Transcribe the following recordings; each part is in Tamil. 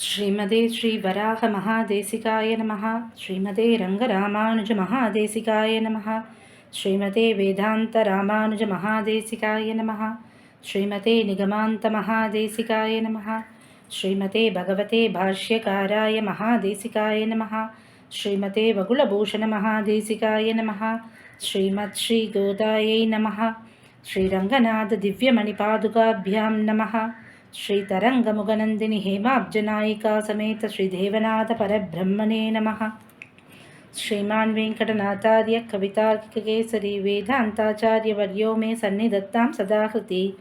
श्रीमदे श्रीवराहमहादेशिकाय नमः। श्रीमदे रङ्गरामानुजमहादेशिकाय नमः। श्रीमते वेदान्तरामानुजमहादेशिकाय नमः। श्रीमते निगमान्तमहादेशिकाय नमः। श्रीमते भगवते भाष्यकाराय महादेशिकाय नमः। श्रीमते वगुलभूषणमहादेशिकाय नमः। श्रीमत्श्रीगोदायै नमः। श्रीरङ्गनाथदिव्यमणिपादुकाभ्यां नमः। श्रीतरङ्गमुगनन्दिनि हेमाब्जनायिका समेत श्रीदेवनाथपरब्रह्मणे नमः। श्रीमान् वेङ्कटनाथार्य श्रीमान्वेङ्कटनातार्यः कवितार्किकेसरीवेदान्ताचार्यवर्यो मे सन्निधत्तां सदाहृति।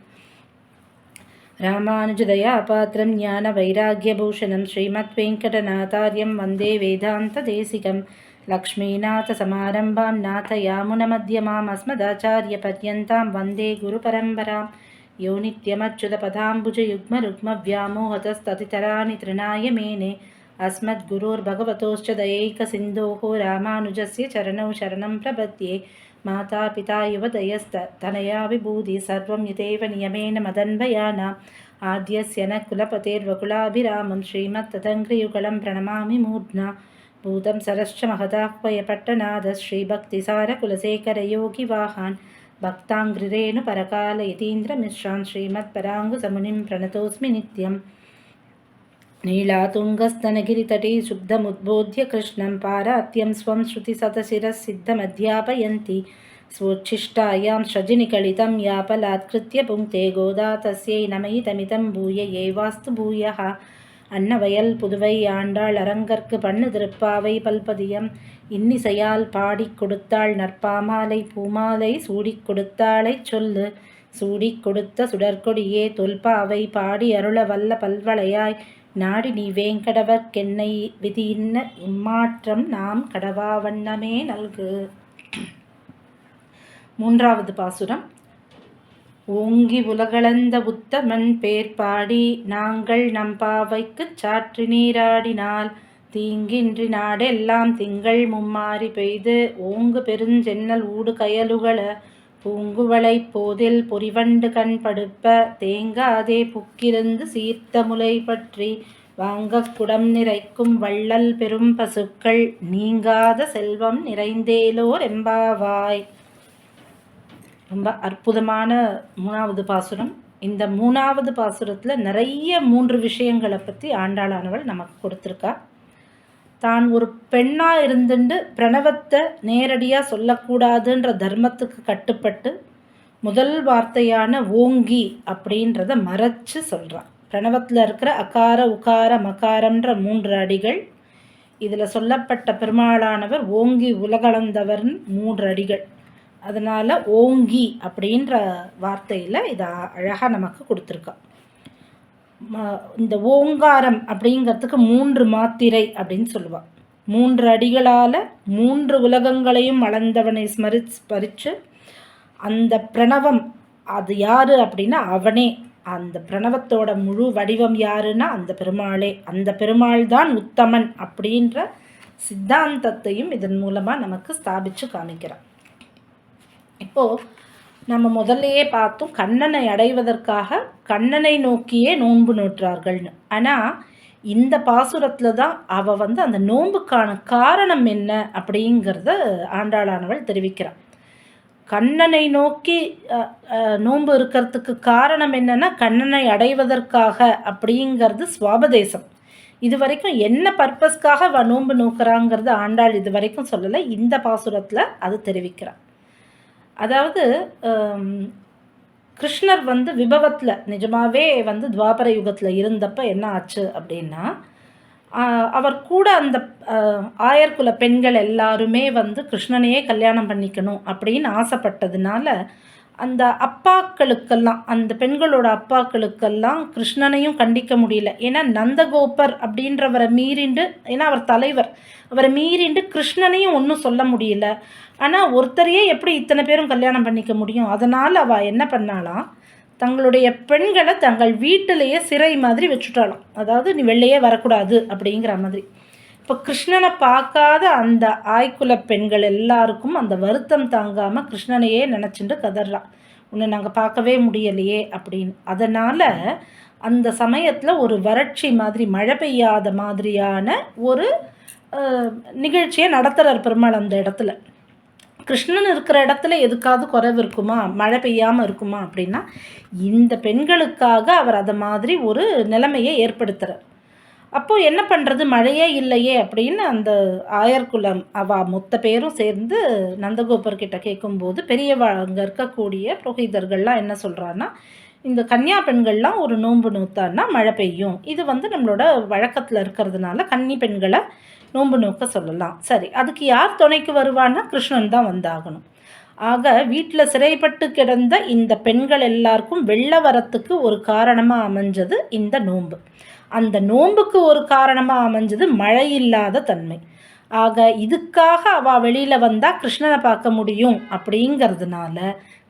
रामानुजदयापात्रं ज्ञानवैराग्यभूषणं श्रीमद्वेङ्कटनाथार्यं वन्दे वेदान्तदेशिकं लक्ष्मीनाथसमारम्भां नाथयामुनमध्यमाम् अस्मदाचार्यपर्यन्तां वन्दे गुरुपरम्पराम्। यो नित्यमच्युतपदाम्बुजयुग्मरुग्मव्यामोहतस्ततितराणि तृणाय मेने। अस्मद्गुरोर्भगवतोश्च दयैकसिन्धोः रामानुजस्य चरणौ शरणं प्रपद्ये। मातापिता युवदयस्तनया विभूति सर्वं यथैव नियमेन मदन्वयानाम् आद्यस्य न कुलपतेर्वकुलाभिरामं श्रीमत्तदङ्घ्रियुगलं प्रणमामि मूर्ध्ना। भूतं सरश्च महदाह्वयपट्टनाद श्रीभक्तिसारकुलशेखरयोगिवाहान् भक्ताङ्घ्रिरेणु परकालयतीन्द्रमिश्रान् श्रीमत्पराङ्गुसमुनिं प्रणतोऽस्मि नित्यम्। नीलातुङ्गस्तनगिरितटे शुद्धमुद्बोध्य कृष्णं पारात्यं स्वं श्रुतिसतशिरः सिद्धमध्यापयन्ति। स्वोच्छिष्टायां सृजिनिकलितं यापलात्कृत्य पुङ्क्ते गोदा तस्यै नमयितमितं भूय एवास्तु भूयः அன்னவயல் புதுவை ஆண்டாள் அரங்கற்கு பண்ணு திருப்பாவை பல்பதியம். இன்னிசையால் பாடிக் கொடுத்தாள் நற்பாமாலை பூமாலை சூடிக் கொடுத்தாளைச் சொல்லு. சூடிக் கொடுத்த சுடற்கொடியே தொல்பாவை பாடி அருள வல்ல பல்வளையாய். நாடி நீ வேங்கடவர்க்கென்னை விதியின்ன இம்மாற்றம் நாம் கடவா வண்ணமே நல்கு. மூன்றாவது பாசுரம். ஓங்கி உலகளந்த உத்தமன் பேர் பாடி நாங்கள் நம்பாவைக்குச் சாற்றி நீராடினால் தீங்கின்றி நாடெல்லாம் திங்கள் மும்மாறி பெய்து ஓங்கு பெருஞ்சென்னல் ஊடு கயலுகள பூங்குவளை போதில் பொறிவண்டு கண் படுப்ப தேங்காதே புக்கிருந்து சீர்த்த முலை பற்றி வாங்கக் குடம் நிறைக்கும் வள்ளல் பெரும் பசுக்கள் நீங்காத செல்வம் நிறைந்தேலோர் எம்பாவாய். ரொம்ப அற்புதமான மூணாவது பாசுரம். இந்த மூணாவது பாசுரத்தில் நிறைய மூன்று விஷயங்களை பற்றி ஆண்டாளானவள் நமக்கு கொடுத்துருக்கா. தான் ஒரு பெண்ணாக இருந்துட்டு பிரணவத்தை நேரடியாக சொல்லக்கூடாதுன்ற தர்மத்துக்கு கட்டுப்பட்டு முதல் வார்த்தையான ஓங்கி அப்படின்றத மறைச்சு சொல்கிறான் பிரணவத்தில் இருக்கிற அகார உகார மகாரம்ன்ற மூன்று அடிகள். இதில் சொல்லப்பட்ட பெருமாளானவர் ஓங்கி உலகளந்தவர்னு மூன்று அடிகள். அதனால் ஓங்கி அப்படின்ற வார்த்தையில் இதை அழகாக நமக்கு கொடுத்துருக்கா. இந்த ஓங்காரம் அப்படிங்கிறதுக்கு மூன்று மாத்திரை அப்படின்னு சொல்லுவாள் மூன்று அடிகளால் மூன்று உலகங்களையும் அளந்தவனை ஸ்மரி ஸ்மரித்து அந்த பிரணவம் அது யார் அப்படின்னா அவனே. அந்த பிரணவத்தோட முழு வடிவம் யாருன்னா அந்த பெருமாளே. அந்த பெருமாள் தான் உத்தமன் அப்படின்ற சித்தாந்தத்தையும் இதன் மூலமாக நமக்கு ஸ்தாபித்து காமிக்கிறான் இப்போது நம்ம முதல்லையே பார்த்தோம் கண்ணனை அடைவதற்காக கண்ணனை நோக்கியே நோன்பு நோற்றார்கள்னு. ஆனால் இந்த பாசுரத்தில் தான் அவள் வந்து அந்த நோன்புக்கான காரணம் என்ன அப்படிங்கிறத ஆண்டாளானவள் தெரிவிக்கிறான் கண்ணனை நோக்கி நோன்பு இருக்கிறதுக்கு காரணம் என்னென்னா கண்ணனை அடைவதற்காக அப்படிங்கிறது சுவாபதேசம். இது வரைக்கும் என்ன பர்பஸ்க்காக அவள் நோன்பு நோக்கிறாங்கிறது ஆண்டாள் இது வரைக்கும் சொல்லலை. இந்த பாசுரத்தில் அது தெரிவிக்கிறான் அதாவது கிருஷ்ணர் வந்து விபவத்தில் நிஜமாகவே வந்து துவாபர யுகத்தில் இருந்தப்போ என்ன ஆச்சு அப்படின்னா அவர் கூட அந்த ஆயர்குல பெண்கள் எல்லாருமே வந்து கிருஷ்ணனையே கல்யாணம் பண்ணிக்கணும் அப்படின்னு ஆசைப்பட்டதுனால அந்த அப்பாக்களுக்கெல்லாம் அந்த பெண்களோட அப்பாக்களுக்கெல்லாம் கிருஷ்ணனையும் கண்டிக்க முடியல. ஏன்னா நந்தகோபர் அப்படின்றவரை மீறிண்டு ஏன்னா அவர் தலைவர். அவரை மீறிண்டு கிருஷ்ணனையும் ஒன்றும் சொல்ல முடியல. ஆனால் ஒருத்தரையே எப்படி இத்தனை பேரும் கல்யாணம் பண்ணிக்க முடியும்? அதனால் அவள் என்ன பண்ணாலாம் தங்களுடைய பெண்களை தங்கள் வீட்டிலேயே சிறை மாதிரி வச்சுட்டாலும் அதாவது நீ வெளியே வரக்கூடாது அப்படிங்கிற மாதிரி. இப்போ கிருஷ்ணனை பார்க்காத அந்த ஆய்க்குல பெண்கள் எல்லாருக்கும் அந்த வருத்தம் தாங்காமல் கிருஷ்ணனையே நினச்சிட்டு கதறான் உன்னை நாங்கள் பார்க்கவே முடியலையே அப்படின்னு. அதனால் அந்த சமயத்தில் ஒரு வறட்சி மாதிரி மழை பெய்யாத மாதிரியான ஒரு நிகழ்ச்சியை நடத்துகிறார் பெருமாள் அந்த இடத்துல. கிருஷ்ணன் இருக்கிற இடத்துல எதுக்காவது குறைவு இருக்குமா? மழை பெய்யாமல் இருக்குமா? அப்படின்னா இந்த பெண்களுக்காக அவர் அதை மாதிரி ஒரு நிலைமையை ஏற்படுத்துகிறார் அப்போது என்ன பண்ணுறது மழையே இல்லையே அப்படின்னு அந்த ஆயர்குலம் அவ மொத்த பேரும் சேர்ந்து நந்தகோபர்கிட்ட கேட்கும்போது பெரியவா அங்கே இருக்கக்கூடிய புரோகிதர்கள்லாம் என்ன சொல்கிறான்னா இந்த கன்னியா பெண்கள்லாம் ஒரு நோன்பு நோத்தான்னா மழை பெய்யும். இது வந்து நம்மளோட வழக்கத்தில் இருக்கிறதுனால கன்னி பெண்களை நோன்பு நோக்க சொல்லலாம். சரி அதுக்கு யார் துணைக்கு வருவான்னா கிருஷ்ணன் தான் வந்தாகணும். ஆக வீட்டில் சிறைப்பட்டு கிடந்த இந்த பெண்கள் எல்லாருக்கும் வெள்ள வரத்துக்கு ஒரு காரணமாக அமைஞ்சது இந்த நோன்பு அந்த நோன்புக்கு ஒரு காரணமாக அமைஞ்சது மழை இல்லாத தன்மை. ஆக இதுக்காக அவள் வெளியில் வந்தால் கிருஷ்ணனை பார்க்க முடியும் அப்படிங்கிறதுனால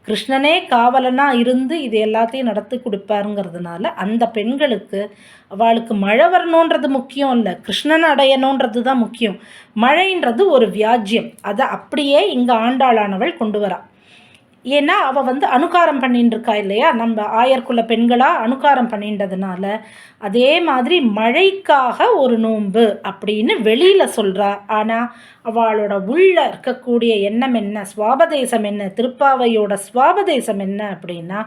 கிருஷ்ணனே காவலனாக இருந்து இது எல்லாத்தையும் நடத்தி கொடுப்பாருங்கிறதுனால அந்த பெண்களுக்கு அவளுக்கு மழை வரணுன்றது முக்கியம் இல்லை கிருஷ்ணன் அடையணுன்றது தான் முக்கியம். மழைன்றது ஒரு வியாஜ்யம். அதை அப்படியே இங்கே ஆண்டாளானவள் கொண்டு வரா. ஏன்னா அவள் வந்து அனுகாரம் பண்ணிட்டு இருக்கா இல்லையா? நம்ம ஆயர்குள்ள பெண்களாக அனுகாரம் பண்ணின்றதுனால அதே மாதிரி மழைக்காக ஒரு நோன்பு அப்படின்னு வெளியில் சொல்கிறா ஆனால் அவளோட உள்ள இருக்கக்கூடிய எண்ணம் என்ன? சுவாபதேசம் என்ன? திருப்பாவையோட சுவாபதேசம் என்ன அப்படின்னா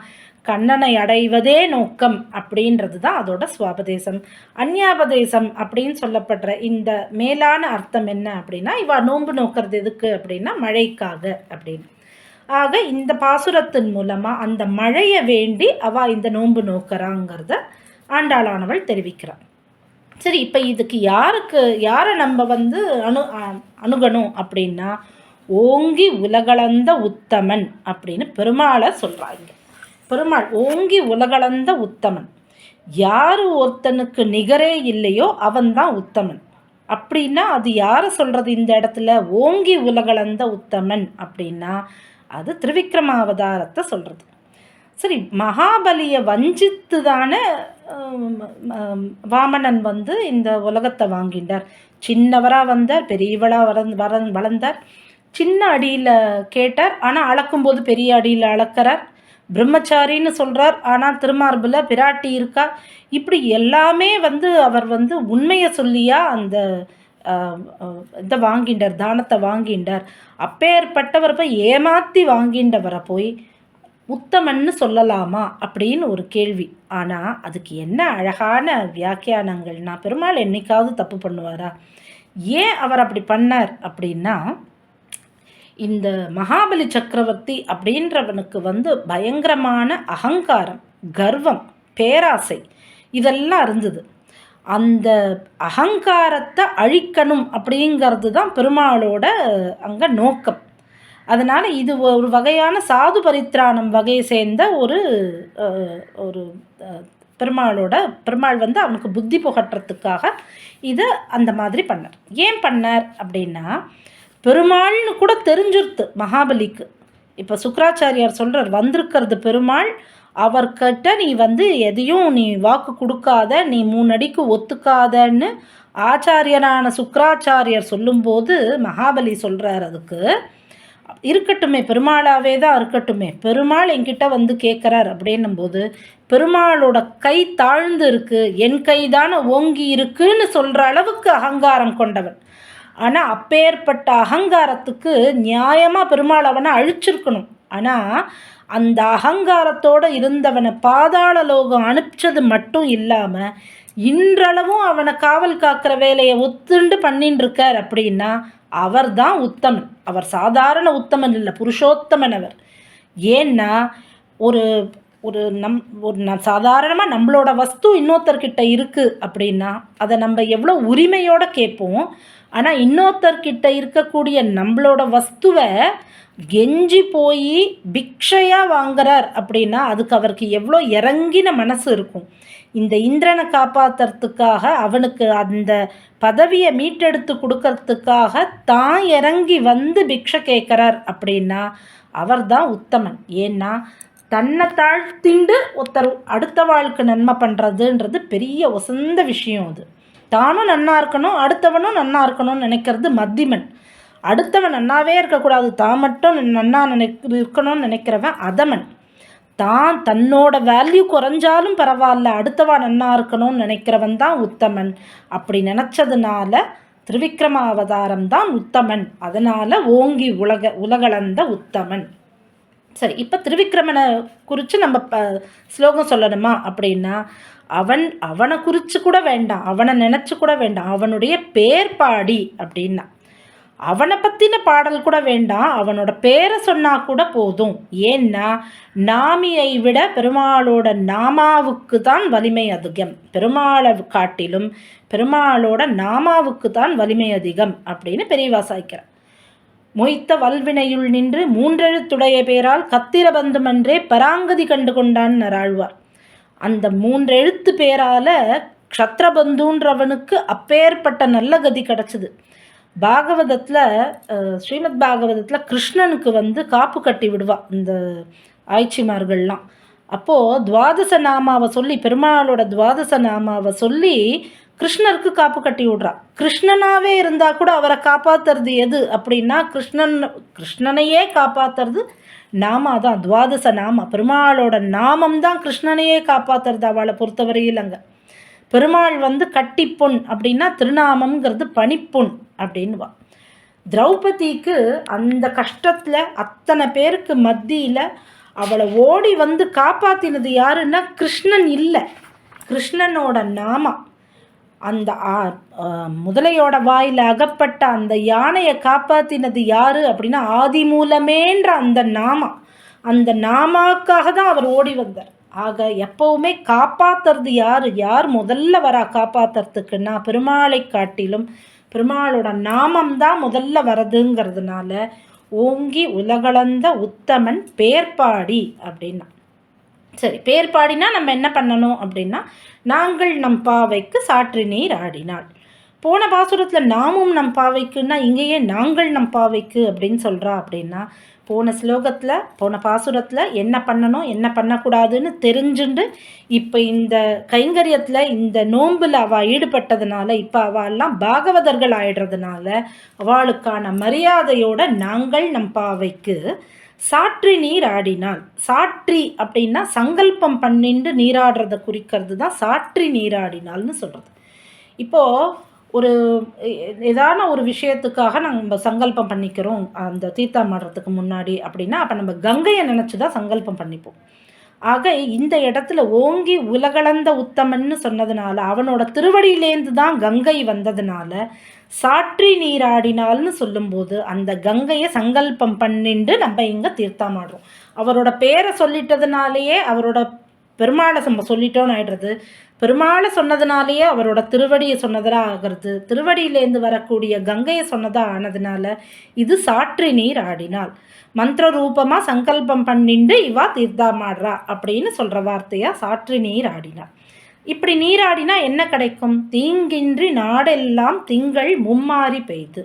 கண்ணனை அடைவதே நோக்கம் அப்படின்றது தான் அதோட சுவாபதேசம். அந்யாபதேசம் அப்படின்னு சொல்லப்படுற இந்த மேலான அர்த்தம் என்ன அப்படின்னா இவா நோன்பு நோக்கிறது எதுக்கு அப்படின்னா மழைக்காக அப்படின்னு. ஆக இந்த பாசுரத்தின் மூலமாக அந்த மழையை வேண்டி அவள் இந்த நோன்பு நோக்கிறாங்கிறத ஆண்டாளானவள் தெரிவிக்கிறான் சரி இப்போ இதுக்கு யாருக்கு யாரை நம்ம வந்து அணு அணுகணும் அப்படின்னா ஓங்கி உலகளந்த உத்தமன் அப்படின்னு பெருமாளை சொல்கிறாங்க பெருமாள் ஓங்கி உலகளந்த உத்தமன். யார் ஒருத்தனுக்கு நிகரே இல்லையோ அவன்தான் உத்தமன். அப்படின்னா அது யாரை சொல்கிறது இந்த இடத்துல? ஓங்கி உலகளந்த உத்தமன் அப்படின்னா அது திருவிக்ரமாவதாரத்தை சொல்கிறது சரி மகாபலியை வஞ்சித்து தானே வாமனன் வந்து இந்த உலகத்தை வாங்கிட்டார் சின்னவராக வந்தார் பெரியவளாக வளர்ந்து வர வளர்ந்தார். சின்ன அடியில் கேட்டார் ஆனால் அளக்கும்போது பெரிய அடியில் அளக்கிறார். பிரம்மச்சாரின்னு சொல்கிறார் ஆனால் திருமார்பில் பிராட்டி இருக்கா? இப்படி எல்லாமே வந்து அவர் வந்து உண்மையை சொல்லியா அந்த இதை வாங்கின்றார் தானத்தை வாங்கிண்டார். அப்பேற்பட்டவர் போய் ஏமாற்றி வாங்கிண்டவரை போய் உத்தமன்னு சொல்லலாமா அப்படின்னு ஒரு கேள்வி. ஆனால் அதுக்கு என்ன அழகான வியாக்கியானங்கள்? நான் பெருமாள் என்னைக்காவது தப்பு பண்ணுவாரா? ஏன் அவர் அப்படி பண்ணார் அப்படின்னா இந்த மகாபலி சக்கரவர்த்தி அப்படின்றவனுக்கு வந்து பயங்கரமான அகங்காரம் கர்வம் பேராசை இதெல்லாம் இருந்தது. அந்த அகங்காரத்தை அழிக்கணும் அப்படிங்கிறது தான் பெருமாளோட அங்கே நோக்கம். அதனால் இது ஒரு வகையான சாது பரித்ராணம் வகையை சேர்ந்த ஒரு ஒரு பெருமாளோட பெருமாள் வந்து அவனுக்கு புத்தி புகட்டுறதுக்காக இதை அந்த மாதிரி பண்ணார். ஏன் பண்ணார் அப்படின்னா பெருமாள்னு கூட தெரிஞ்சிருத்து மகாபலிக்கு. இப்போ சுக்கராச்சாரியார் சொல்கிறார் வந்திருக்கிறது பெருமாள் அவர்கிட்ட நீ வந்து எதையும் நீ வாக்கு கொடுக்காத நீ மூணடிக்கு ஒத்துக்காதன்னு ஆச்சாரியனான சுக்கராச்சாரியர் சொல்லும்போது மகாபலி சொல்கிறார் அதுக்கு. இருக்கட்டுமே பெருமாளாவே தான் இருக்கட்டுமே. பெருமாள் என்கிட்ட வந்து கேட்குறார் அப்படின்னும்போது பெருமாளோட கை தாழ்ந்து இருக்கு என் கை தானே ஓங்கி இருக்குன்னு சொல்கிற அளவுக்கு அகங்காரம் கொண்டவன். ஆனால் அப்பேற்பட்ட அகங்காரத்துக்கு நியாயமாக பெருமாள் அவனை அழிச்சிருக்கணும். ஆனால் அந்த அகங்காரத்தோடு இருந்தவனை பாதாள லோகம் அனுப்பிச்சது மட்டும் இல்லாமல் இன்றளவும் அவனை காவல் காக்கிற வேலையை ஒத்துண்டு பண்ணின்னு இருக்கார் அப்படின்னா அவர் தான் உத்தமன். அவர் சாதாரண உத்தமன் இல்லை புருஷோத்தமன் அவர். ஏன்னா ஒரு ஒரு நம் ஒரு ந சாதாரணமாக நம்மளோட வஸ்து இன்னொருத்தர்கிட்ட இருக்குது அப்படின்னா அதை நம்ம எவ்வளோ உரிமையோடு கேட்போம். ஆனால் இன்னொருத்தர்கிட்ட இருக்கக்கூடிய நம்மளோட வஸ்துவை கெஞ்சி போய் பிக்ஷையாக வாங்குறார் அப்படின்னா அதுக்கு அவருக்கு எவ்வளோ இறங்கின மனசு இருக்கும். இந்த இந்திரனை காப்பாத்துறதுக்காக அவனுக்கு அந்த பதவியை மீட்டெடுத்து கொடுக்கறதுக்காக தான் இறங்கி வந்து பிக்ஷை கேட்குறார் அப்படின்னா அவர் தான் உத்தமன். ஏன்னா தன்னை தாழ்த்திண்டு ஒருத்தர் அடுத்த வாழ்க்கை நன்மை பண்ணுறதுன்றது பெரிய உசந்த விஷயம் அது. தானும் நன்னா இருக்கணும் அடுத்தவனும் நன்னா இருக்கணும்னு நினைக்கிறது மத்திமன். அடுத்தவன் நன்னாவே இருக்கக்கூடாது. தான் மட்டும் நன்னா நினைக்க இருக்கணும்னு நினைக்கிறவன் அதமன். தான் தன்னோட வேல்யூ குறைஞ்சாலும் பரவாயில்ல அடுத்தவா நன்னா இருக்கணும்னு நினைக்கிறவன் தான் உத்தமன். அப்படி நினச்சதுனால திருவிக்ரம அவதாரம் தான் உத்தமன். அதனால் ஓங்கி உலக உலகளந்த உத்தமன். சரி இப்போ திருவிக்ரமனை குறித்து நம்ம ப ஸ்லோகம் சொல்லணுமா? அப்படின்னா அவன் அவனை குறித்து கூட வேண்டாம். அவனை நினச்சி கூட வேண்டாம். அவனுடைய பேர்பாடி அப்படின்னா அவனை பற்றின பாடல் கூட வேண்டாம். அவனோட பேரை சொன்னால் கூட போதும். ஏன்னா நாமியை விட பெருமாளோட நாமாவுக்கு தான் வலிமை அதிகம். பெருமாளை காட்டிலும் பெருமாளோட நாமாவுக்கு தான் வலிமை அதிகம் அப்படின்னு பெரியவா சாய்க்கிறார். மொய்த்த வல்வினையுள் நின்று மூன்றெழுத்துடைய பேரால் கத்திர பந்துமன்றே பராங்கதி கண்டு கொண்டான் நராழ்வார். அந்த மூன்றெழுத்து பேரால க்ஷத்ரபந்துன்றவனுக்கு அப்பேற்பட்ட நல்ல கதி கிடச்சிது. பாகவதத்தில் ஸ்ரீமத் பாகவதத்தில் கிருஷ்ணனுக்கு வந்து காப்பு கட்டி விடுவா இந்த ஆய்ச்சிமார்கள்லாம். அப்போது துவாதச நாமாவை சொல்லி பெருமாளோட துவாதச நாமாவை சொல்லி கிருஷ்ணருக்கு காப்பு கட்டி விடுறா. கிருஷ்ணனாகவே இருந்தால் கூட அவரை காப்பாற்றுறது எது அப்படின்னா கிருஷ்ணன் கிருஷ்ணனையே காப்பாற்றுறது நாமா தான் துவாதச நாமா. பெருமாளோட நாமம் தான் கிருஷ்ணனையே காப்பாற்றுறது அவளை பொறுத்தவரையில் அங்கே பெருமாள் வந்து கட்டிப்பொன் அப்படின்னா திருநாமங்கிறது பனிப்பொன் அப்படின்வா திரௌபதிக்கு அந்த கஷ்டத்தில் அத்தனை பேருக்கு மத்தியில் அவளை ஓடி வந்து காப்பாற்றினது யாருன்னா கிருஷ்ணன் இல்லை. கிருஷ்ணனோட நாமா அந்த முதலையோட வாயில் அகப்பட்ட அந்த யானையை காப்பாற்றினது யாரு அப்படின்னா ஆதி மூலமேன்ற அந்த நாமா அந்த நாமாக்காக தான் அவர் ஓடி வந்தார். ஆக எப்பவுமே காப்பாத்துறது யார்? யார் முதல்ல வரா காப்பாத்துறதுக்குன்னா பெருமாளை காட்டிலும் பெருமாளோட நாமம் தான் முதல்ல வரதுங்கிறதுனால ஓங்கி உலகளந்த உத்தமன் பேர்பாடி அப்படின்னா. சரி பேர்பாடினா நம்ம என்ன பண்ணணும் அப்படின்னா நாங்கள் நம் பாவைக்கு சாற்று நீர் ஆடினாள் போன பாசுரத்தில் நாமும் நம் பாவைக்குன்னா இங்கேயே நாங்கள் நம் பாவைக்கு அப்படின்னு சொல்கிறா அப்படின்னா போன ஸ்லோகத்தில் போன பாசுரத்தில் என்ன பண்ணணும் என்ன பண்ணக்கூடாதுன்னு தெரிஞ்சுண்டு இப்போ இந்த கைங்கரியத்தில் இந்த நோம்பில் அவள் ஈடுபட்டதுனால இப்போ அவெல்லாம் பாகவதர்கள் ஆயிடுறதுனால அவளுக்கான மரியாதையோட நாங்கள் நம் பாவைக்கு சாற்றி நீர் ஆடினாள் சாற்றி அப்படின்னா சங்கல்பம் பண்ணிண்டு நீராடுறதை குறிக்கிறது தான் சாற்றி நீராடினாள்னு சொல்கிறது இப்போது ஒரு ஏதான ஒரு விஷயத்துக்காக நம்ம சங்கல்பம் பண்ணிக்கிறோம். அந்த தீர்த்தம் முன்னாடி அப்படின்னா அப்போ நம்ம கங்கையை நினச்சி தான் சங்கல்பம் பண்ணிப்போம். ஆக இந்த இடத்துல ஓங்கி உலகளந்த உத்தமன்னு சொன்னதுனால அவனோட திருவடியிலேருந்து தான் கங்கை வந்ததுனால சாற்றி நீராடினால்னு சொல்லும்போது அந்த கங்கையை சங்கல்பம் பண்ணிண்டு நம்ம இங்கே தீர்த்தமாடுறோம் அவரோட பேரை சொல்லிட்டதுனாலேயே அவரோட பெருமாளை நம்ம சொல்லிட்டோன்னு ஆயிடுறது. பெருமாளை சொன்னதுனாலேயே அவரோட திருவடியை சொன்னதாக ஆகிறது. திருவடியிலேருந்து வரக்கூடிய கங்கையை சொன்னதாக ஆனதுனால இது சாற்றி நீர் ஆடினாள் மந்திர ரூபமாக சங்கல்பம் பண்ணிண்டு இவா தீர்த்தாமாடுறா அப்படின்னு சொல்கிற வார்த்தையாக சாற்றி நீர் ஆடினாள் இப்படி நீராடினா என்ன கிடைக்கும்? தீங்கின்றி நாடெல்லாம் திங்கள் மும்மாறி பெய்து.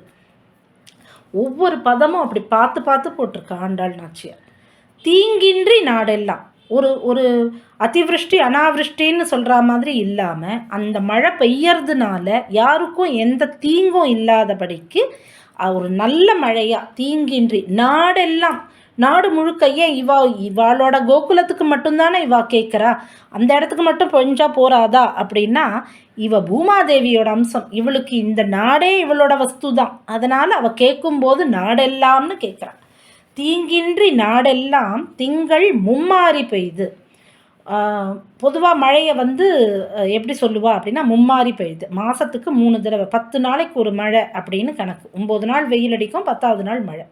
ஒவ்வொரு பதமும் அப்படி பார்த்து பார்த்து போட்டிருக்கா ஆண்டாள் நாச்சியார். தீங்கின்றி நாடெல்லாம். ஒரு ஒரு அதிவிருஷ்டி அனாவிருஷ்டின்னு சொல்கிற மாதிரி இல்லாமல் அந்த மழை பெய்யறதுனால யாருக்கும் எந்த தீங்கும் இல்லாதபடிக்கு ஒரு நல்ல மழையாக தீங்கின்றி நாடெல்லாம் நாடு முழுக்க ஏன் இவா இவாளோட கோகுலத்துக்கு மட்டும்தானே இவா கேட்குறா? அந்த இடத்துக்கு மட்டும் பொஞ்சா போகிறாதா அப்படின்னா இவ பூமாதேவியோட அம்சம். இவளுக்கு இந்த நாடே இவளோட வஸ்து தான் அதனால் அவள் கேட்கும்போது நாடெல்லாம்னு கேட்குறான் தீங்கின்றி நாடெல்லாம் திங்கள் மும்மாறி பெய்து. பொதுவாக மழையை வந்து எப்படி சொல்லுவா அப்படின்னா மும்மாறி பெய்யுது மாதத்துக்கு மூணு தடவை பத்து நாளைக்கு ஒரு மழை அப்படின்னு கணக்கு. ஒம்பது நாள் வெயில் அடிக்கும் பத்தாவது நாள் மழை.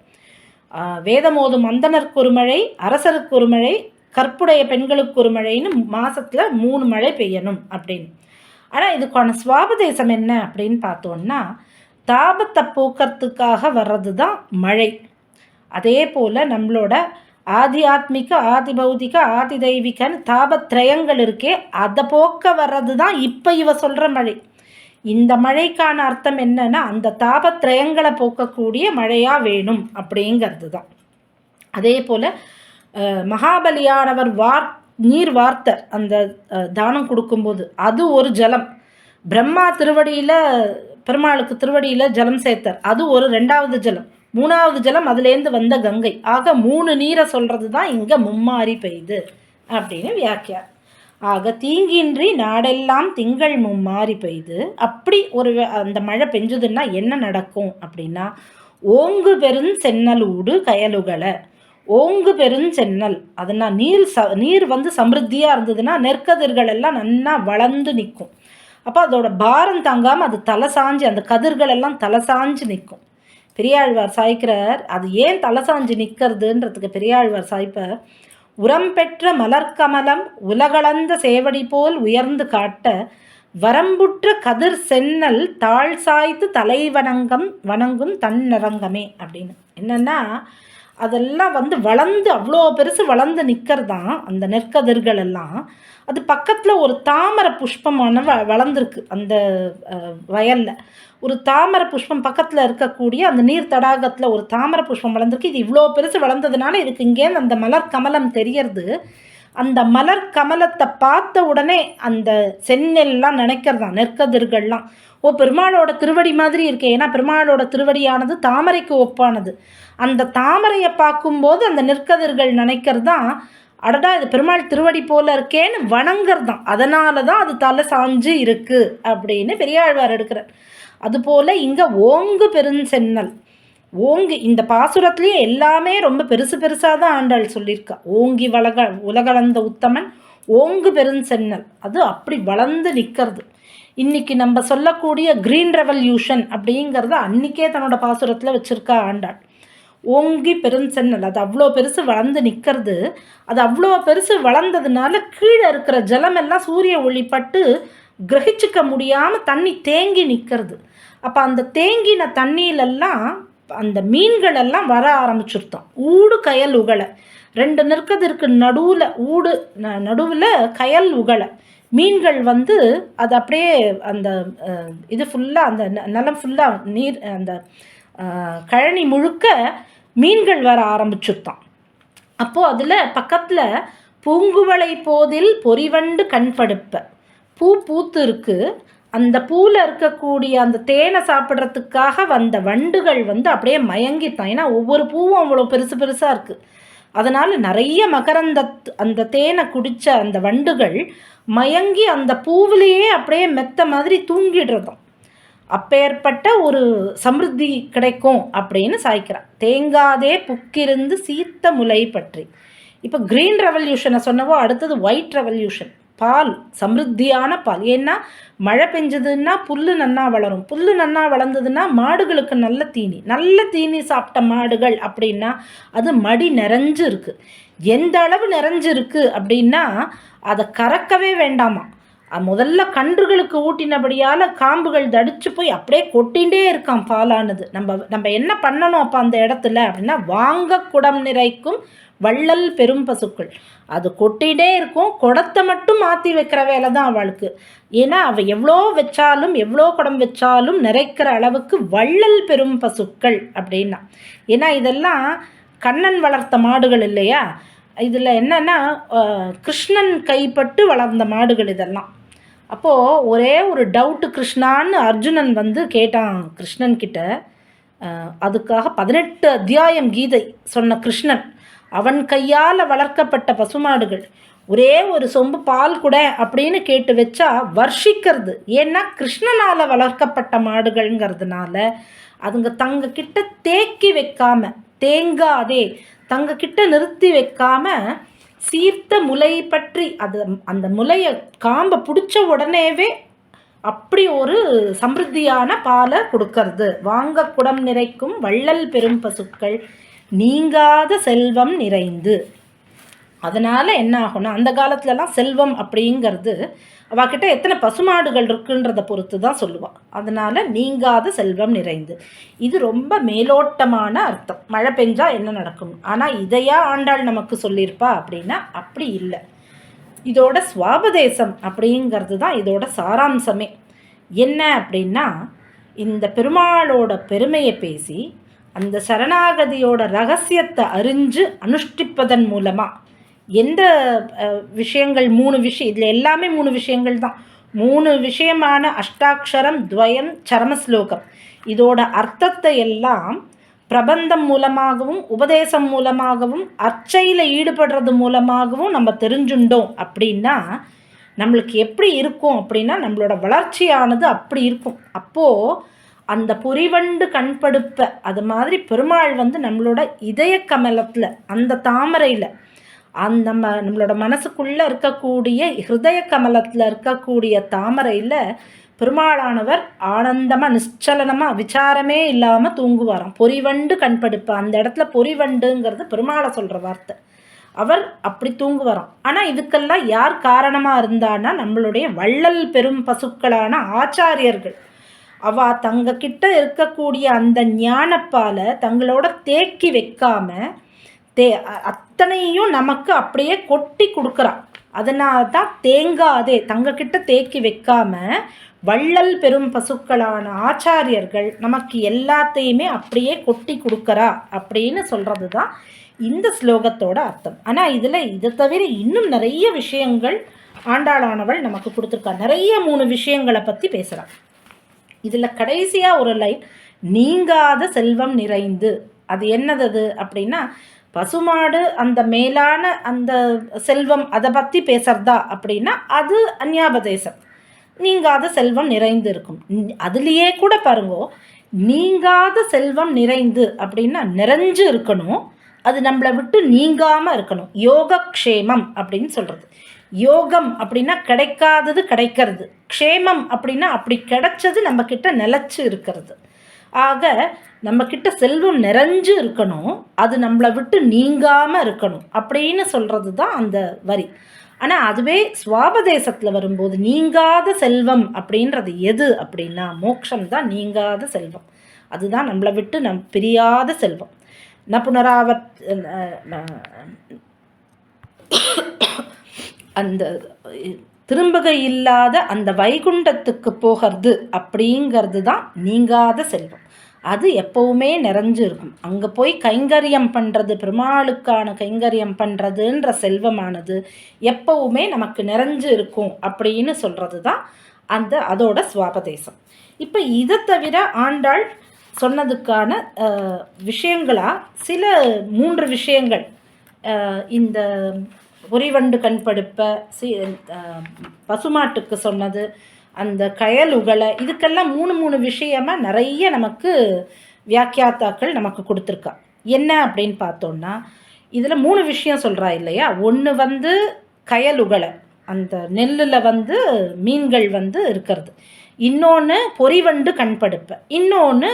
வேதமோதும் மந்தனருக்கு ஒரு மழை அரசருக்கு ஒரு மழை கற்புடைய பெண்களுக்கு ஒரு மழைன்னு மாதத்தில் மூணு மழை பெய்யணும் அப்படின்னு. ஆனால் இதுக்கான சுவாபதேசம் என்ன அப்படின்னு பார்த்தோன்னா தாபத்தை போக்கிறதுக்காக வர்றது தான் மழை. அதே போல் நம்மளோட ஆதி ஆத்மிக ஆதி பௌதிக ஆதி தெய்வீகன்னு தாபத்ரயங்கள் இருக்கே அதை போக்க வர்றது தான் இப்போ இவ சொல்கிற மழை. இந்த மழைக்கான அர்த்தம் என்னன்னா அந்த தாபத்ரயங்களை போக்கக்கூடிய மழையாக வேணும் அப்படிங்கிறது தான் அதே போல் மகாபலியானவர் வார் நீர் வார்த்தர் அந்த தானம் கொடுக்கும்போது அது ஒரு ஜலம். பிரம்மா திருவடியில் பெருமாளுக்கு திருவடியில் ஜலம் சேர்த்தர். அது ஒரு ரெண்டாவது ஜலம். மூணாவது ஜலம் அதுலேருந்து வந்த கங்கை. ஆக மூணு நீரை சொல்கிறது தான் இங்கே மும்மாறி பெய்யுது அப்படின்னு வியாக்கியா. ஆக தீங்கின்றி நாடெல்லாம் திங்கள் மும்மாறி பெய்து. அப்படி ஒரு அந்த மழை பெஞ்சதுன்னா என்ன நடக்கும் அப்படின்னா ஓங்கு பெருஞ்சென்னலூடு கயலுகளை. ஓங்கு பெருஞ்சென்னல் அதுனா நீர் ச நீர் வந்து சமிருத்தியாக இருந்ததுன்னா நெற்கதிர்கள் எல்லாம் நன்னா வளர்ந்து நிற்கும் அப்போ அதோட பாரம் தாங்காமல் அது தலை சாஞ்சு அந்த கதிர்கள் எல்லாம் தலை சாஞ்சு நிற்கும் பெரியாழ்வார் சாய்க்கிறார். அது ஏன் தலை சாஞ்சு நிற்கிறதுன்றதுக்கு பெரியாழ்வார் சாய்ப்பார் உரம் பெற்ற மலர்க்கமலம் உலகளந்த சேவடி போல் உயர்ந்து காட்ட வரம்புற்ற கதிர் சென்னல் தாழ் சாய்த்து தலை வணங்கம் வணங்கும் தன்னரங்கமே அப்படின்னு. என்னன்னா அதெல்லாம் வந்து வளர்ந்து அவ்வளோ பெருசு வளர்ந்து நிற்கிறதான் அந்த நெற்கதிர்கள் எல்லாம் அது பக்கத்தில் ஒரு தாமரை புஷ்பமான வ வளர்ந்துருக்கு அந்த வயலில். ஒரு தாமரை புஷ்பம் பக்கத்தில் இருக்கக்கூடிய அந்த நீர் தடாகத்தில் ஒரு தாமரை புஷ்பம் வளர்ந்துருக்கு. இது இவ்வளோ பெருசு வளர்ந்ததுனால இதுக்கு இங்கேருந்து அந்த மலர் கமலம் தெரியறது அந்த மலர் கமலத்தை பார்த்த உடனே அந்த செந்நெல்லாம் நினைக்கிறதான் நெற்கதிர்கள்லாம். ஓ பெருமாளோட திருவடி மாதிரி இருக்கே. ஏன்னா பெருமாளோட திருவடியானது தாமரைக்கு ஒப்பானது. அந்த தாமரையை பார்க்கும்போது அந்த நெற்கதிர்கள் நினைக்கிறது தான் அடடா இது பெருமாள் திருவடி போல இருக்கேன்னு வணங்குறது தான் அதனால தான் அது தலை சாஞ்சு இருக்கு அப்படின்னு பெரியாழ்வார் எடுக்கிறார். அதுபோல் இங்கே ஓங்கு பெருஞ்சென்னல். ஓங்கி இந்த பாசுரத்துலேயே எல்லாமே ரொம்ப பெருசு பெருசாக தான் ஆண்டாள் சொல்லியிருக்கா. ஓங்கி வளக உலகளந்த உத்தமன் ஓங்கு பெருஞ்சென்னல். அது அப்படி வளர்ந்து நிற்கிறது இன்றைக்கி நம்ம சொல்லக்கூடிய க்ரீன் ரெவல்யூஷன் அப்படிங்கிறத அன்றைக்கே தன்னோட பாசுரத்தில் வச்சுருக்கா ஆண்டாள். ஓங்கி பெருஞ்சென்னல் அது அவ்வளோ பெருசு வளர்ந்து நிற்கிறது அது அவ்வளோ பெருசு வளர்ந்ததுனால கீழே இருக்கிற ஜலமெல்லாம் சூரிய ஒளி பட்டு கிரகிச்சிக்க முடியாமல் தண்ணி தேங்கி நிற்கிறது அப்போ அந்த தேங்கின தண்ணியிலெல்லாம் அந்த மீன்கள் எல்லாம் வர ஆரம்பிச்சிருத்தோம். ஊடு கயல் உகலை ரெண்டு நிற்கிறதுக்கு நடுவில் ஊடு நடுவில் கயல் உகலை மீன்கள் வந்து அது அப்படியே அந்த இது ஃபுல்லாக அந்த ந- நிலம் ஃபுல்லாக நீர் அந்த கழனி முழுக்க மீன்கள் வர ஆரம்பிச்சுட்டான். அப்போது அதில் பக்கத்தில் பூங்குவளை போதில் பொறிவண்டு கண்படுப்ப பூ பூத்து இருக்கு அந்த பூவில் இருக்கக்கூடிய அந்த தேனை சாப்பிட்றதுக்காக வந்த வண்டுகள் வந்து அப்படியே மயங்கித்தான் ஏன்னா ஒவ்வொரு பூவும் அவ்வளோ பெருசு பெருசாக இருக்குது அதனால் நிறைய மகரந்த அந்த தேனை குடித்த அந்த வண்டுகள் மயங்கி அந்த பூவிலேயே அப்படியே மெத்த மாதிரி தூங்கிடுறதும். அப்பேற்பட்ட ஒரு சமிருத்தி கிடைக்கும் அப்படின்னு சாய்க்கிறான். தேங்காதே புக்கிருந்து சீத்த முலை பற்றி. இப்போ க்ரீன் ரெவல்யூஷனை சொன்னவோ அடுத்தது ஒயிட் ரெவல்யூஷன் பால் சமிருத்தியான பால். ஏன்னா மழை பெஞ்சதுன்னா புல்லு நன்னா வளரும். புல்லு நன்னா வளர்ந்ததுன்னா மாடுகளுக்கு நல்ல தீனி. நல்ல தீனி சாப்பிட்ட மாடுகள் அப்படின்னா அது மடி நிறைஞ்சுருக்கு. எந்த அளவு நிறைஞ்சு அப்படின்னா அதை கறக்கவே வேண்டாமா முதல்ல கன்றுகளுக்கு ஊட்டினபடியால் காம்புகள் தடிச்சு போய் அப்படியே கொட்டிகிட்டே இருக்கான் பாலானது. நம்ம நம்ம என்ன பண்ணணும் அப்போ அந்த இடத்துல அப்படின்னா வாங்க குடம் நிறைக்கும் வள்ளல் பெரும் பசுக்கள். அது கொட்டிகிட்டே இருக்கும். குடத்தை மட்டும் மாற்றி வைக்கிற வேலை தான் அவளுக்கு. ஏன்னா அவள் எவ்வளோ வச்சாலும் எவ்வளோ குடம் வச்சாலும் நிறைக்கிற அளவுக்கு வள்ளல் பெரும் பசுக்கள் அப்படின்னா. ஏன்னா இதெல்லாம் கண்ணன் வளர்த்த மாடுகள் இல்லையா? இதில் என்னென்னா கிருஷ்ணன் கைப்பட்டு வளர்ந்த மாடுகள் இதெல்லாம். அப்போது ஒரே ஒரு டவுட்டு கிருஷ்ணான்னு அர்ஜுனன் வந்து கேட்டான் கிருஷ்ணன் கிட்ட அதுக்காக பதினெட்டு அத்தியாயம் கீதை சொன்ன கிருஷ்ணன். அவன் கையால் வளர்க்கப்பட்ட பசுமாடுகள் ஒரே ஒரு சொம்பு பால் கூட அப்படின்னு கேட்டு வச்சா வர்ஷிக்கிறது. ஏன்னா கிருஷ்ணனால் வளர்க்கப்பட்ட மாடுகள்ங்கிறதுனால அதுங்க தங்கக்கிட்ட தேக்கி வைக்காம தேங்காதே தங்கக்கிட்ட நிறுத்தி வைக்காமல் சீர்த்த முலை பற்றி அது அந்த முலையை காம்பை பிடிச்ச உடனேவே அப்படி ஒரு சமிருத்தியான பாலை கொடுக்கறது. வாங்க குடம் நிறைக்கும் வள்ளல் பெரும் பசுக்கள் நீங்காத செல்வம் நிறைந்து. அதனால் என்ன ஆகும்னா அந்த காலத்துலலாம் செல்வம் அப்படிங்கிறது அவகிட்ட எத்தனை பசுமாடுகள் இருக்குன்றதை பொறுத்து தான் சொல்லுவாள் அதனால் நீங்காத செல்வம் நிறைந்து. இது ரொம்ப மேலோட்டமான அர்த்தம். மழை பெஞ்சா என்ன நடக்கும்? ஆனால் இதையா ஆண்டாள் நமக்கு சொல்லியிருப்பா அப்படின்னா அப்படி இல்லை. இதோட சுவாபதேசம் அப்படிங்கிறது தான் இதோட சாராம்சமே. என்ன அப்படின்னா இந்த பெருமாளோட பெருமையை பேசி அந்த சரணாகதியோட ரகசியத்தை அறிஞ்சு அனுஷ்டிப்பதன் மூலமாக எந்த விஷயங்கள் மூணு விஷயம் இதில் எல்லாமே மூணு விஷயங்கள் தான். மூணு விஷயமான அஷ்டாட்சரம் துவயம் சரமஸ்லோகம். இதோட அர்த்தத்தை எல்லாம் பிரபந்தம் மூலமாகவும் உபதேசம் மூலமாகவும் அர்ச்சையில் ஈடுபடுறது மூலமாகவும் நம்ம தெரிஞ்சுண்டோம் அப்படின்னா நம்மளுக்கு எப்படி இருக்கும் அப்படின்னா நம்மளோட வளர்ச்சியானது அப்படி இருக்கும். அப்போது அந்த பொறிவண்டு கண்படுப்ப அது மாதிரி பெருமாள் வந்து நம்மளோட இதய கமலத்தில் அந்த தாமரையில் அந்த நம்ம நம்மளோட மனசுக்குள்ளே இருக்கக்கூடிய ஹிருதய கமலத்தில் இருக்கக்கூடிய தாமரையில் பெருமாளானவர் ஆனந்தமாக நிச்சலனமாக விசாரமே இல்லாமல் தூங்குவாராம். பொறிவண்டு கண்படுப்பு. அந்த இடத்துல பொறிவண்டுங்கிறது பெருமாளை சொல்கிற வார்த்தை. அவர் அப்படி தூங்குவாராம். ஆனால் இதுக்கெல்லாம் யார் காரணமாக இருந்தான்னா நம்மளுடைய வள்ளல் பெரும் பசுக்களான ஆச்சாரியர்கள். அவ தங்கக்கிட்ட இருக்கக்கூடிய அந்த ஞானப்பாலை தங்களோட தேக்கி வைக்காமல் தே அத்தனையும் நமக்கு அப்படியே கொட்டி கொடுக்குறா. அதனால தான் தேங்காதே தங்கக்கிட்ட தேக்கி வைக்காம வள்ளல் பெரும் பசுக்களான ஆச்சாரியர்கள் நமக்கு எல்லாத்தையுமே அப்படியே கொட்டி கொடுக்குறா அப்படின்னு சொல்கிறது தான் இந்த ஸ்லோகத்தோட அர்த்தம். ஆனால் இதில் இதை தவிர இன்னும் நிறைய விஷயங்கள் ஆண்டாளானவள் நமக்கு கொடுத்துருக்கா. நிறைய மூணு விஷயங்களை பற்றி பேசுகிறான் இதில் கடைசியாக ஒரு லைன் நீங்காத செல்வம் நிறைந்து. அது என்னது அது அப்படின்னா பசுமாடு அந்த மேலான அந்த செல்வம் அதை பற்றி பேசுறதா அப்படின்னா அது அந்யாபதேசம். நீங்காத செல்வம் நிறைந்து இருக்கும். அதுலேயே கூட பாருங்கோ நீங்காத செல்வம் நிறைந்து அப்படின்னா நிறைஞ்சு இருக்கணும். அது நம்மளை விட்டு நீங்காமல் இருக்கணும். யோகக்ஷேமம் அப்படின்னு சொல்கிறது யோகம் அப்படின்னா கிடைக்காதது கிடைக்கிறது. க்ஷேமம் அப்படின்னா அப்படி கிடைச்சது நம்மக்கிட்ட நிலச்சி இருக்கிறது. ஆக நம்மக்கிட்ட செல்வம் நிறைஞ்சு இருக்கணும். அது நம்மளை விட்டு நீங்காமல் இருக்கணும். அப்படின்னு சொல்கிறது தான் அந்த வரி. ஆனால் அதுவே சுவாபதேசத்தில் வரும்போது நீங்காத செல்வம் அப்படின்றது எது அப்படின்னா மோக்ஷம் தான் நீங்காத செல்வம். அதுதான் நம்மளை விட்டு நம் பிரியாத செல்வம். ந புனராவத் அந்த திரும்பகை இல்லாத அந்த வைகுண்டத்துக்கு போகிறது அப்படிங்கிறது தான் நீங்காத செல்வம். அது எப்போவுமே நிறைஞ்சு இருக்கும் அங்கே போய் கைங்கரியம் பண்ணுறது பெருமாளுக்கான கைங்கரியம் பண்ணுறதுன்ற செல்வமானது எப்போவுமே நமக்கு நிறைஞ்சு இருக்கும் அப்படின்னு சொல்கிறது தான் அந்த அதோட சுவாபதேசம். இப்போ இதை தவிர ஆண்டாள் சொன்னதுக்கான விஷயங்களாக சில மூன்று விஷயங்கள். இந்த பொறிவண்டு கண்படுப்ப சி பசுமாட்டுக்கு சொன்னது அந்த கயலுகளை இதுக்கெல்லாம் மூணு மூணு விஷயமாக நிறைய நமக்கு வியாக்கியாத்தாக்கள் நமக்கு கொடுத்துருக்கா. என்ன அப்படின்னு பார்த்தோன்னா இதில் மூணு விஷயம் சொல்கிறா இல்லையா? ஒன்று வந்து கயலுகளை அந்த நெல்லில் வந்து மீன்கள் வந்து இருக்கிறது. இன்னொன்று பொறிவண்டு கண்படுப்பை இன்னொன்று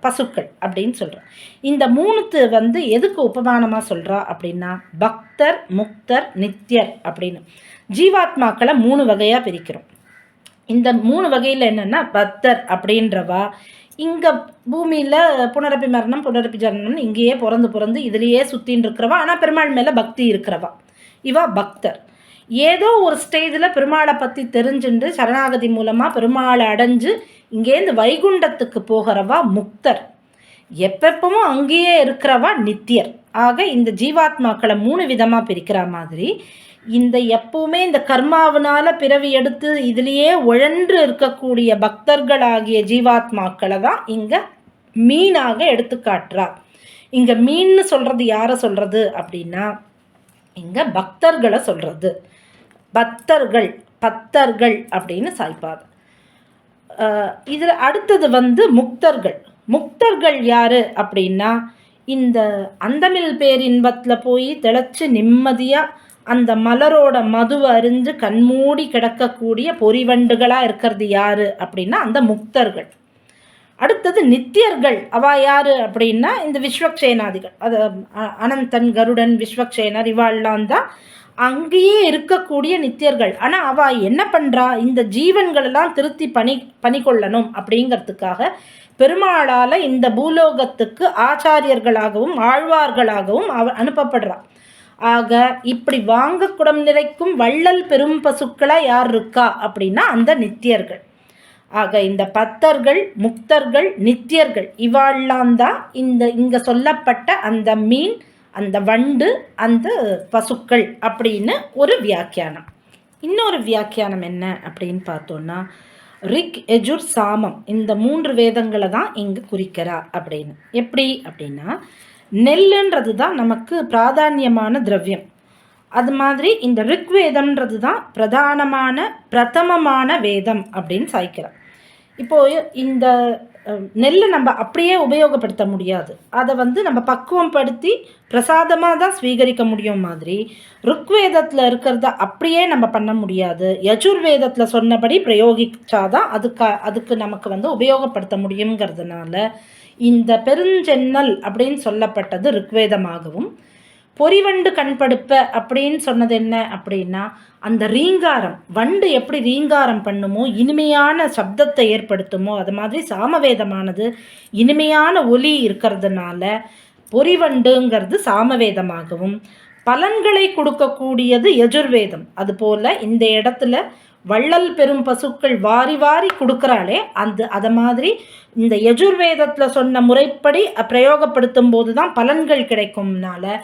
பசுக்கள் அப்படின்னு சொல்கிறேன் இந்த மூணுத்து வந்து எதுக்கு உபமானமாக சொல்கிறா அப்படின்னா பக்தர் முக்தர் நித்யர் அப்படின்னு. ஜீவாத்மாக்களை மூணு வகையாக பிரிக்கிறோம். இந்த மூணு வகையில் என்னென்னா பக்தர் அப்படின்றவா. இங்கே பூமியில் புனரப்பி மரணம் புனரப்பி ஜனனம் இங்கேயே பிறந்து பிறந்து இதுலேயே சுற்றின்னு இருக்கிறவா. ஆனால் பெருமாள் மேலே பக்தி இருக்கிறவா. இவா பக்தர். ஏதோ ஒரு ஸ்டேஜில் பெருமாளை பற்றி தெரிஞ்சுண்டு சரணாகதி மூலமாக பெருமாளை அடைஞ்சு இங்கேருந்து வைகுண்டத்துக்கு போகிறவா முக்தர். எப்பப்பவும் அங்கேயே இருக்கிறவா நித்தியர். ஆக இந்த ஜீவாத்மாக்களை மூணு விதமாக பிரிக்கிற மாதிரி இந்த எப்பவுமே இந்த கர்மாவனால பிறவி எடுத்து இதுலேயே உழன்று இருக்கக்கூடிய பக்தர்களாகிய ஜீவாத்மாக்களை தான் இங்கே மீனாக எடுத்து காட்டுறா. இங்கே மீன்னு சொல்கிறது யாரை சொல்கிறது அப்படின்னா இங்கே பக்தர்களை சொல்கிறது பக்தர்கள் பக்தர்கள் அப்படின்னு சாய்ப்பார். இதில் அடுத்தது வந்து முக்தர்கள். முக்தர்கள் யார் அப்படின்னா இந்த அந்தமில் பேரின்பத்தில் போய் திளைச்சி நிம்மதியாக அந்த மலரோட மதுவை அறிஞ்சு கண்மூடி கிடக்கக்கூடிய பொறிவண்டுகளாக இருக்கிறது யார் அப்படின்னா அந்த முக்தர்கள். அடுத்தது நித்தியர்கள். அவா யார் அப்படின்னா இந்த விஸ்வக்சேனாதிகள் அது அனந்தன் கருடன் விஸ்வக்சேனர் இவாள்லாம் தான் அங்கேயே இருக்கக்கூடிய நித்தியர்கள். ஆனால் அவ என்ன பண்ணுறா இந்த ஜீவன்களெல்லாம் திருத்தி பணி பணி கொள்ளணும் அப்படிங்கிறதுக்காக பெருமாளால் இந்த பூலோகத்துக்கு ஆச்சாரியர்களாகவும் ஆழ்வார்களாகவும் அவ அனுப்பப்படுறாள் ஆக இப்படி வாங்க குடம் நிறைக்கும் வள்ளல் பெரும் பசுக்களாக யார் இருக்கா அப்படின்னா அந்த நித்தியர்கள். ஆக இந்த பத்தர்கள் முக்தர்கள் நித்தியர்கள் இவாள்லாம் தான் இந்த இங்கே சொல்லப்பட்ட அந்த மீன் அந்த வண்டு அந்த பசுக்கள் அப்படின்னு ஒரு வியாக்கியானம். இன்னொரு வியாக்கியானம் என்ன அப்படின்னு பார்த்தோன்னா ரிக் எஜுர் சாமம். இந்த மூன்று வேதங்களை தான் இங்கு குறிக்கிறா அப்படின்னு. எப்படி அப்படின்னா நெல்லுன்றது தான் நமக்கு பிராதானியமான திரவியம். அது மாதிரி இந்த ரிக்வேதம்ன்றது தான் பிரதானமான பிரதமமான வேதம் அப்படின்னு சாய்க்கிறார் இப்போது இந்த நெல்லை நம்ம அப்படியே உபயோகப்படுத்த முடியாது. அதை வந்து நம்ம பக்குவம் படுத்தி பிரசாதமாக தான் ஸ்வீகரிக்க முடியும் மாதிரி ருக்வேதத்தில் இருக்கிறத அப்படியே நம்ம பண்ண முடியாது. யஜுர்வேதத்தில் சொன்னபடி பிரயோகிச்சாதான் அதுக்கு அதுக்கு நமக்கு வந்து உபயோகப்படுத்த முடியுங்கிறதுனால இந்த பெருஞ்சென்னல் அப்படின்னு சொல்லப்பட்டது ருக்வேதமாகவும் பொறிவண்டு கண்படுப்ப அப்படின்னு சொன்னது என்ன அப்படின்னா அந்த ரீங்காரம் வண்டு எப்படி ரீங்காரம் பண்ணுமோ இனிமையான சப்தத்தை ஏற்படுத்துமோ அது மாதிரி சாமவேதமானது இனிமையான ஒலி இருக்கிறதுனால பொறிவண்டுங்கிறது சாமவேதமாகவும் பலன்களை கொடுக்கக்கூடியது யஜுர்வேதம். அதுபோல் இந்த இடத்துல வள்ளல் பெரும் பசுக்கள் வாரி வாரி கொடுக்குறாளே அந்த அதை மாதிரி இந்த யஜுர்வேதத்தில் சொன்ன முறைப்படி பிரயோகப்படுத்தும் போது தான் பலன்கள் கிடைக்கும்னால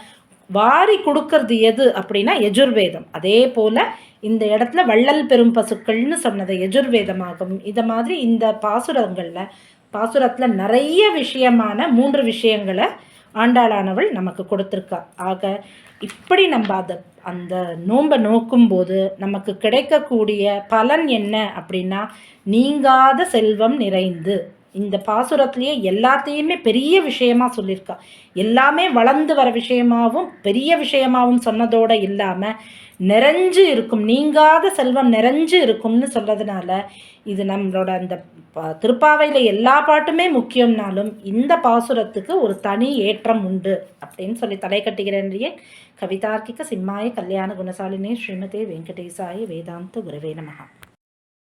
வாரி கொடுக்கறது எது அப்படின்னா எஜுர்வேதம் அதே போல் இந்த இடத்துல வள்ளல் பெரும் பசுக்கள்னு சொன்னது எஜுர்வேதமாகும் இதை மாதிரி இந்த பாசுரங்களில் பாசுரத்தில் நிறைய விஷயமான மூன்று விஷயங்களை ஆண்டாளானவள் நமக்கு கொடுத்துருக்கா. ஆக இப்படி நம்ம அதை அந்த நோன்பை நோக்கும்போது நமக்கு கிடைக்கக்கூடிய பலன் என்ன அப்படின்னா நீங்காத செல்வம் நிறைந்து. இந்த பாசுரத்துலேயே எல்லாத்தையுமே பெரிய விஷயமா சொல்லியிருக்கா. எல்லாமே வளர்ந்து வர விஷயமாகவும் பெரிய விஷயமாகவும் சொன்னதோடு இல்லாமல் நிறைஞ்சு இருக்கும் நீங்காத செல்வம் நிறைஞ்சு இருக்கும்னு சொல்கிறதுனால இது நம்மளோட அந்த திருப்பாவையில் எல்லா பாட்டுமே முக்கியம்னாலும் இந்த பாசுரத்துக்கு ஒரு தனி ஏற்றம் உண்டு அப்படின்னு சொல்லி தலை கட்டுகிறேன் கவிதார்க்கிக சிம்மாய கல்யாண குணசாலினே ஸ்ரீமதே வெங்கடேசாய வேதாந்த குருவே நமகா